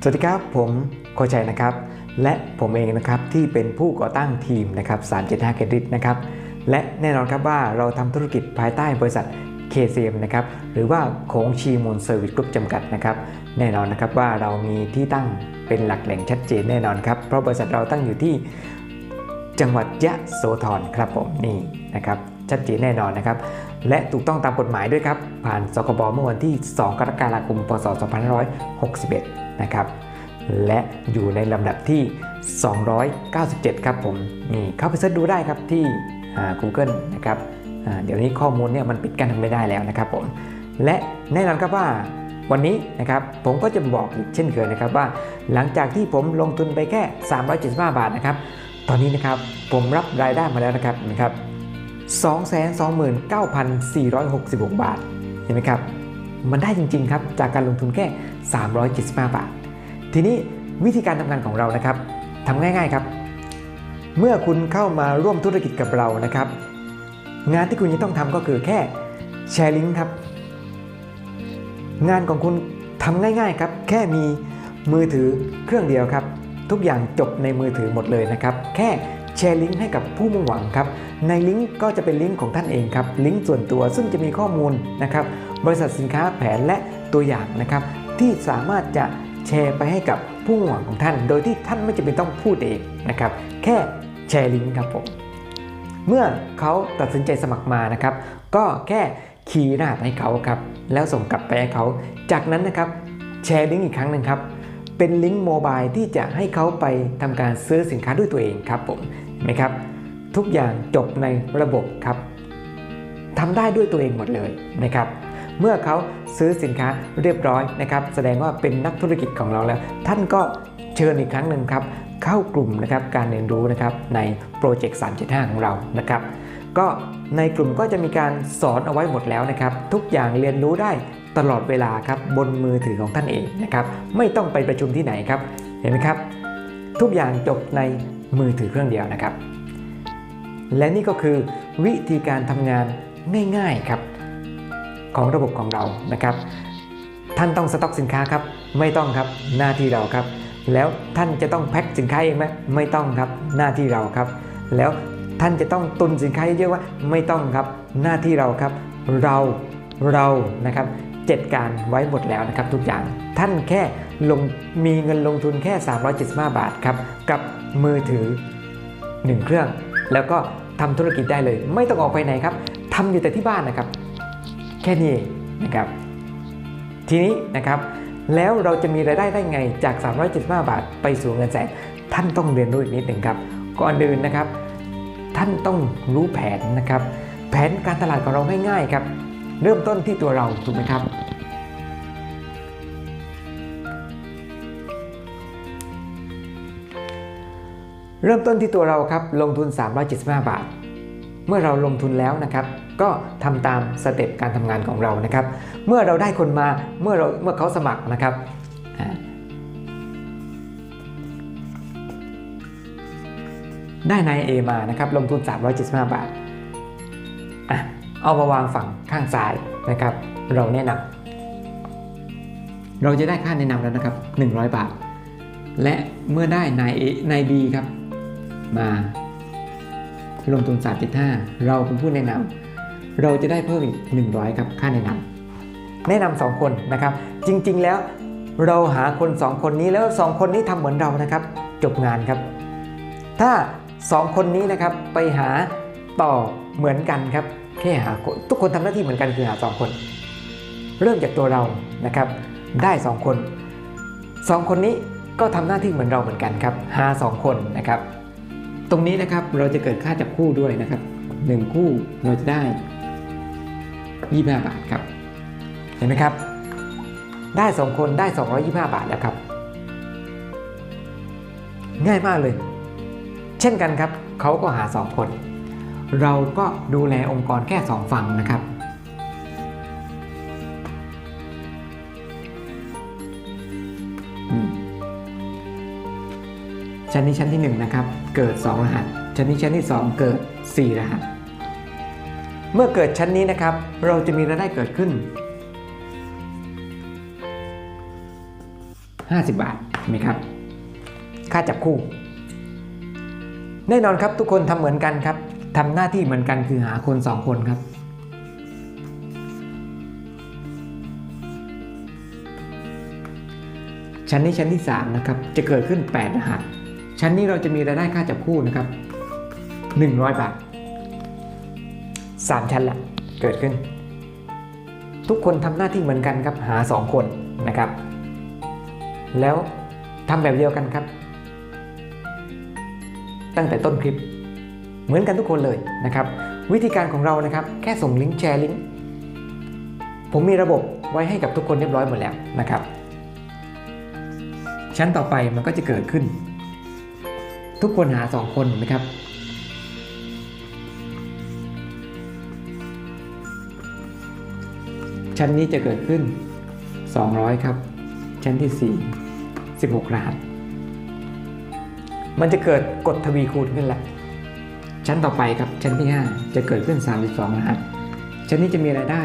สวัสดีครับ ผมโคชัยนะครับ และผมเองนะครับที่เป็นผู้ก่อตั้งทีมนะครับ 375 Credit นะครับ และแน่นอนครับว่าเราทำธุรกิจภายใต้บริษัท KCM นะครับหรือว่าโขงชีมูลเซอร์วิสกรุ๊ปจำกัดนะครับ แน่นอนนะครับว่าเรามีที่ตั้งเป็นหลักแหล่งชัดเจนแน่นอนครับ เพราะบริษัทเราตั้งอยู่ที่จังหวัดยะโสธรครับผมนี่นะครับชัดเจนแน่นอนนะครับ และถูกต้องตามกฎหมายด้วยครับ ผ่านสคบเมื่อวันที่ 2 กรกฎาคม พศ 2561 นะครับ และอยู่ในลำดับที่ 297 ครับผมนี่เข้าไปเสิร์ชดูได้ครับที่ Google นะครับเดี๋ยวนี้ข้อมูลเนี่ยมันปิดกั้นไม่ได้แล้วนะครับผม และแน่นอนครับว่าวันนี้นะครับผมก็จะบอกอีกเช่นเคยนะครับว่า หลังจากที่ผมลงทุนไปแค่ 375 บาทนะครับ ตอนนี้นะครับผมรับรายได้มาแล้วนะครับนะครับ 229,466 บาท เห็นไหมครับ มันได้จริง ๆ ครับ จากการลงทุนแค่ 375 บาท ทีนี้วิธีการทำงานของเรานะครับทำง่าย ๆ ครับ เมื่อคุณเข้ามาร่วมธุรกิจกับเรานะครับ งานที่คุณจะต้องทำก็คือแค่แชร์ลิงก์ครับ งานของคุณทำง่าย ๆ ครับ แค่มีมือถือเครื่องเดียวครับ ทุกอย่างจบในมือถือหมดเลยนะครับ แค่แชร์ลิงก์ให้กับผู้มุ่งหวังครับ ในลิงก์ก็จะเป็นลิงก์ของท่านเองครับ ลิงก์ส่วนตัวซึ่งจะมีข้อมูลนะครับ บริษัทสินค้าแผนและตัวอย่างนะครับ ที่สามารถจะแชร์ไปให้กับผู้หวังของท่าน โดยที่ท่านไม่จำเป็นต้องพูดเองนะครับ แค่แชร์ลิงก์ครับผม เมื่อเขาตัดสินใจสมัครมานะครับ ก็แค่คีย์รหัสให้เขาครับ แล้วส่งกลับไปให้เขา จากนั้นนะครับแชร์ลิงก์อีกครั้งหนึ่งครับ เป็นลิงก์โมบายที่จะให้เขาไปทำการซื้อสินค้าด้วยตัวเองครับผมเห็นไหมครับ ทุกอย่างจบในระบบครับทำได้ด้วยตัวเองหมดเลยนะครับ เมื่อเขาซื้อสินค้าเรียบร้อยนะครับ แสดงว่าเป็นนักธุรกิจของเราแล้ว ท่านก็เชิญอีกครั้งหนึ่งครับเข้ากลุ่มนะครับการเรียนรู้นะครับในโปรเจกต์ 375 ของเรานะครับ ก็ในกลุ่มก็จะมีการสอนเอาไว้หมดแล้วนะครับ ทุกอย่างเรียนรู้ได้ตลอดเวลาครับบนมือถือของท่านเองนะครับ ไม่ต้องไปประชุมที่ไหนครับ เห็นไหมครับ ทุกอย่างจบในมือถือเครื่องเดียวนะครับ และนี่ก็คือวิธีการทำงานง่ายๆครับ ของระบบของเรานะครับ ท่านต้องสต็อกสินค้าครับ ไม่ต้องครับหน้าที่เราครับ แล้วท่านจะต้องแพ็คสินค้าเองไหมไม่ต้องครับหน้าที่เราครับ แล้วท่านจะต้องตุนสินค้าเยอะๆว่าไม่ต้องครับหน้าที่เราครับ เราเรานะครับจัดการไว้หมดแล้วนะครับทุกอย่างท่านแค่ลงมีเงินลงทุนแค่ 375 บาทครับ กับมือถือ 1 เครื่อง แล้วก็ ทำธุรกิจได้เลย ไม่ต้องออกไปไหนครับทำอยู่แต่ที่บ้านนะครับ แค่นี้นะครับ ทีนี้นะครับแล้วเราจะมีรายได้ได้ไงจาก 375 บาทไปสู่เงินแสน ท่านต้องเรียนรู้อีกนิดหนึ่งครับ ก่อนอื่นนะครับ ท่านต้องรู้แผนนะครับ แผนการตลาดของเราง่ายๆครับ เริ่มต้นที่ตัวเราถูกไหมครับ เริ่มต้นที่ตัวเราครับลงทุน 375 บาท เมื่อเราลงทุนแล้วนะครับ ก็ทำตามสเต็ปการทำงานของเรานะครับ เมื่อเราได้คนมาเมื่อเราเมื่อเขาสมัครนะครับได้นายเอมานะครับลงทุน 375 บาทอะเอามาวางฝั่งข้างซ้ายนะครับ เราแนะนำเราจะได้ค่าแนะนำแล้วนะครับ 100 บาท และเมื่อได้นายเอนายบีครับ มาลงทุน 3.5 เราเป็นผู้แนะนำเราจะได้เพิ่มอีก 100 ครับ ค่าแนะนำแนะนำสองคนนะครับ จริงๆแล้วเราหาคน 2 คนนี้แล้ว 2 คนนี้ทำเหมือนเรานะครับ จบงานครับ ถ้า 2 คนนี้นะครับไปหาต่อเหมือนกันครับแค่หาทุกคนทำหน้าที่เหมือนกันคือหา 2 คน เริ่มจากตัวเรานะครับ ได้ 2 คน 2 คนนี้ก็ทำหน้าที่เหมือนเราเหมือนกันครับหา 2 คนนะครับ ตรงนี้นะครับเราจะเกิดค่าจับคู่ด้วยนะครับ 1 คู่เราจะได้ 25 บาทครับ เห็นไหมครับ ได้ 2 คนได้ 225 บาทแล้วครับ ง่ายมากเลย เช่นกันครับเขาก็หา 2 คน เราก็ดูแลองค์กรแค่ 2 ฝั่งนะครับ ชั้นนี้ชั้นที่1นะครับเกิด 2 รหัส ชั้นนี้ชั้นที่ 2 เกิด 4 รหัส เมื่อเกิดชั้นนี้นะครับ เราจะมีรายได้เกิดขึ้น 50 บาทเห็นไหมครับ ค่าจับคู่ แน่นอนครับทุกคนทำเหมือนกันครับทำหน้าที่เหมือนกันคือหาคน 2 คนครับชั้นนี้ชั้นที่ 3 นะครับ จะเกิดขึ้น 8 รหัส ชั้นนี้เราจะมีรายได้ค่าจับคู่นะครับ 100 บาท 3 ชั้นละเกิดขึ้น ทุกคนทำหน้าที่เหมือนกันครับหา 2 คนนะครับ แล้วทำแบบเดียวกันครับ ตั้งแต่ต้นคลิปเหมือนกันทุกคนเลยนะครับ วิธีการของเรานะครับ แค่ส่งลิงก์แชร์ลิงก์ผมมีระบบไว้ให้กับทุกคนเรียบร้อยหมดแล้วนะครับ ชั้นต่อไปมันก็จะเกิดขึ้น ทุกคนหา 2 คนเห็นไหมครับชั้นนี้จะเกิดขึ้น 200 ครับ ชั้นที่ 4 16รหัส มันจะเกิดกฎทวีคูณขึ้นละ ชั้นต่อไปครับ ชั้นที่ 5 จะเกิดขึ้น 32 รหัส ชั้นนี้จะมีรายได้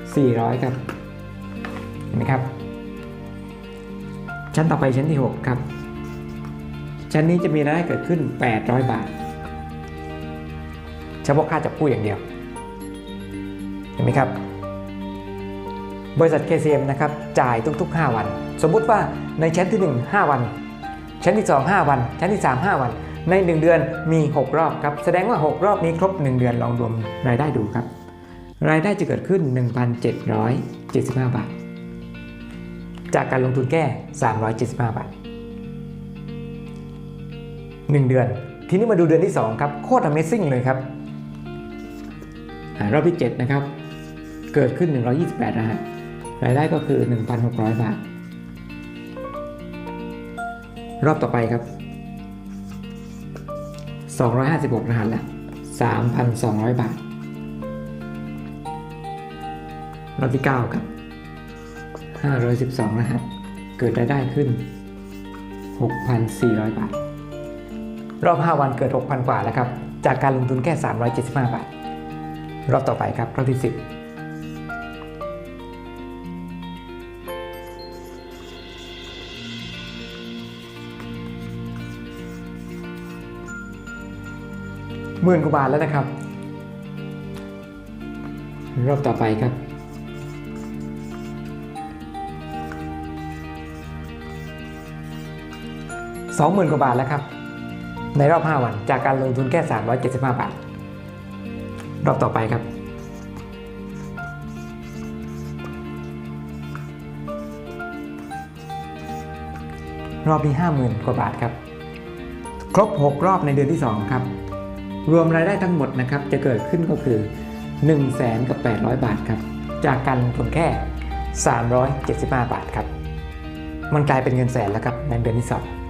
400 ครับ เห็นไหมครับ ชั้นต่อไปชั้นที่ 6 ครับ ชั้นนี้จะมีรายได้เกิดขึ้น 800 บาท เฉพาะค่าจับคู่อย่างเดียว เห็นไหมครับ บริษัท KCM นะครับ จ่ายทุกๆ 5 วัน สมมุติว่าในชั้นที่ 1 5 วัน ชั้นที่ 2 5 วัน ชั้นที่ 3 5 วัน ใน 1 เดือนมี 6 รอบครับ แสดงว่า 6 รอบนี้ครบ 1 เดือนลองรวมรายได้ดูครับ รายได้จะเกิดขึ้น 1,775 บาท จากการลงทุนแค่375 บาท 1 เดือน ทีนี้มาดูเดือนที่ 2 ครับ โคตร Amazing เลยครับอรอบที่ 7 นะครับ เกิดขึ้น 128 รหัสรายได้ก็คือ 1,600 บาท รอบต่อไปครับ 256 รหัสละ3,200 บาท รอบที่ 9 ครับ 512 รหัส เกิดรายได้ขึ้น 6,400 บาท รอบ 5 วันเกิด 6,000 กว่าแล้วครับ จากการลงทุนแค่ 375 บาท รอบต่อไปครับ รอบที่ 10หมื่นกว่าบาทแล้วนะครับ รอบต่อไปครับ สองหมื่นกว่าบาทแล้วครับ ในรอบ 5 วันจากการลงทุนแค่ 375 บาท รอบต่อไปครับ รอบที่ 50,000 กว่าบาทครับ ครบ 6 รอบในเดือนที่ 2 ครับ รวมรายได้ทั้งหมดนะครับ จะเกิดขึ้นก็คือ 1 0 0 0 0แสนกับ800 บาทครับ จากการลงทุนแค่ 375 บาทครับ มันกลายเป็นเงินแสนแล้วครับในเดือนที่ 2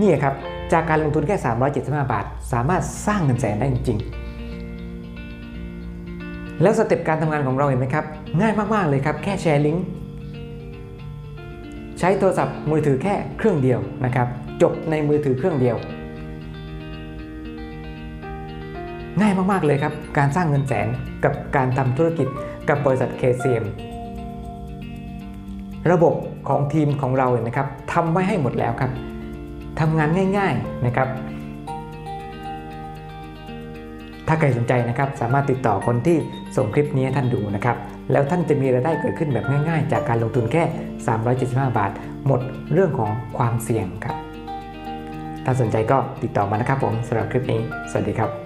นี่ครับ จากการลงทุนแค่ 375 บาท สามารถสร้างเงินแสนได้จริง ๆ แล้วสเต็ปการทำงานของเราเห็นไหมครับ ง่ายมาก ๆ เลยครับ แค่แชร์ลิงก์ใช้โทรศัพท์มือถือแค่เครื่องเดียวนะครับ จบในมือถือเครื่องเดียว ง่ายมาก ๆ เลยครับ การสร้างเงินแสนกับการทำธุรกิจกับบริษัท KCM ระบบของทีมของเราเนี่ยนะครับทำไว้ให้หมดแล้วครับ ทำงานง่าย ๆนะครับ ถ้าใครสนใจนะครับ สามารถติดต่อคนที่ส่งคลิปนี้ให้ท่านดูนะครับ แล้วท่านจะมีรายได้เกิดขึ้นแบบง่าย ๆ จากการลงทุนแค่ 375 บาท หมดเรื่องของความเสี่ยงครับ ถ้าสนใจก็ติดต่อมานะครับผมสำหรับคลิปนี้ สวัสดีครับ